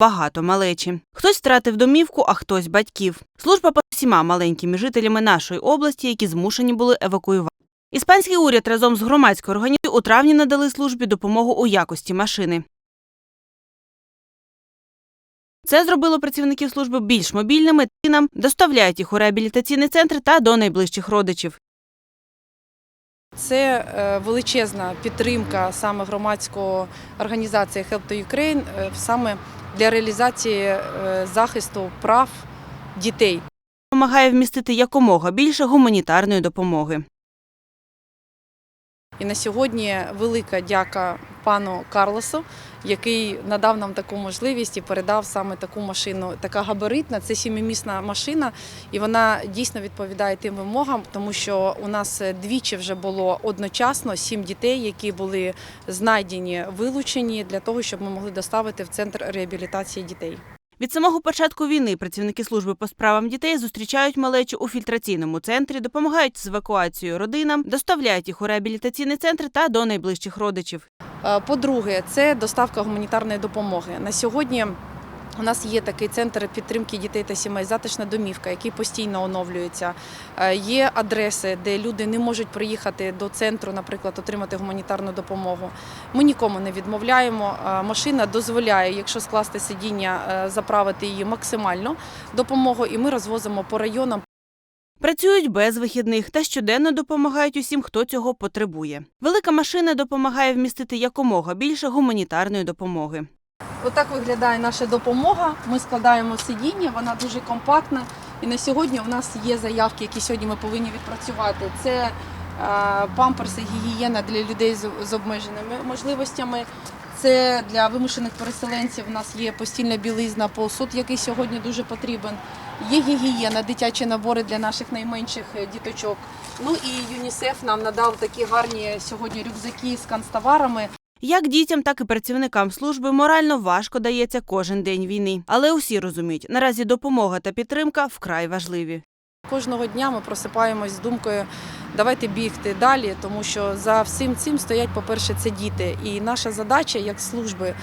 багато малечі. Хтось втратив домівку, а хтось батьків. Служба по всіма маленькими жителями нашої області, які змушені були евакуювати. Іспанський уряд разом з громадською організацією у травні надали службі допомогу у якості машини. Це зробило працівників служби більш мобільними і нам доставляють їх у реабілітаційний центр та до найближчих родичів. Це е, величезна підтримка саме громадської організації Help to Ukraine е, саме для реалізації е, захисту прав дітей. Намагає вмістити якомога більше гуманітарної допомоги. І на сьогодні велика дяка пану Карлосу, який надав нам таку можливість і передав саме таку машину. Така габаритна, це сімимісна машина, і вона дійсно відповідає тим вимогам, тому що у нас двічі вже було одночасно сім дітей, які були знайдені, вилучені для того, щоб ми могли доставити в центр реабілітації дітей. Від самого початку війни працівники служби по справам дітей зустрічають малечу у фільтраційному центрі, допомагають з евакуацією родинам, доставляють їх у реабілітаційний центр та до найближчих родичів. Е, По-друге, це доставка гуманітарної допомоги. На сьогодні у нас є такий центр підтримки дітей та сімей, затишна домівка, який постійно оновлюється. Е, Є адреси, де люди не можуть приїхати до центру, наприклад, отримати гуманітарну допомогу. Ми нікому не відмовляємо. Е, Машина дозволяє, якщо скласти сидіння, е, заправити її максимально допомогу, і ми розвозимо по районам. Працюють без вихідних та щоденно допомагають усім, хто цього потребує. Велика машина допомагає вмістити якомога більше гуманітарної допомоги. Отак виглядає наша допомога. Ми складаємо сидіння, вона дуже компактна. І на сьогодні у нас є заявки, які сьогодні ми повинні відпрацювати. Це е, памперси, гігієна для людей з, обмеженими можливостями. Це для вимушених переселенців. У нас є постільна білизна, посуд, який сьогодні дуже потрібен. Є гігієна, дитячі набори для наших найменших е, діточок. Ну і ЮНІСЕФ нам надав такі гарні сьогодні рюкзаки з канцтоварами. Як дітям, так і працівникам служби морально важко дається кожен день війни. Але усі розуміють, наразі допомога та підтримка вкрай важливі. Кожного дня ми просипаємось з думкою давайте бігти далі, тому що за всім цим стоять, по-перше, це діти. І наша задача як служби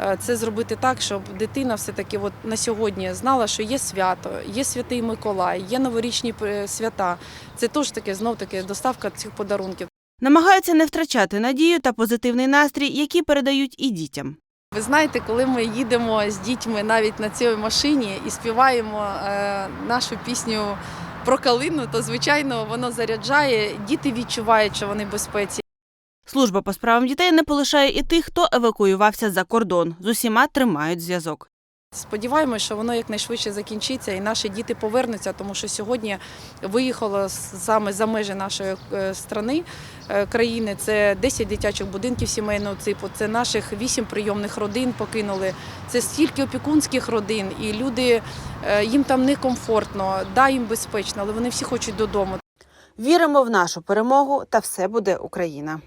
е, це зробити так, щоб дитина все-таки от на сьогодні знала, що є свято, є святий Миколай, є новорічні е, свята. Це теж таки знов таки доставка цих подарунків. Намагаються не втрачати надію та позитивний настрій, які передають і дітям. Ви знаєте, коли ми їдемо з дітьми навіть на цій машині і співаємо е, нашу пісню про калину, то звичайно воно заряджає. Діти відчувають, що вони в безпеці. Служба по справам дітей не полишає і тих, хто евакуювався за кордон. З усіма тримають зв'язок. Сподіваємось, що воно якнайшвидше закінчиться і наші діти повернуться, тому що сьогодні виїхало саме за межі нашої е, страни е, країни. Це 10 дитячих будинків сімейного типу, це наших 8 прийомних родин покинули. Це стільки опікунських родин, і люди е, їм там некомфортно, да, їм безпечно, але вони всі хочуть додому. Віримо в нашу перемогу та все буде Україна.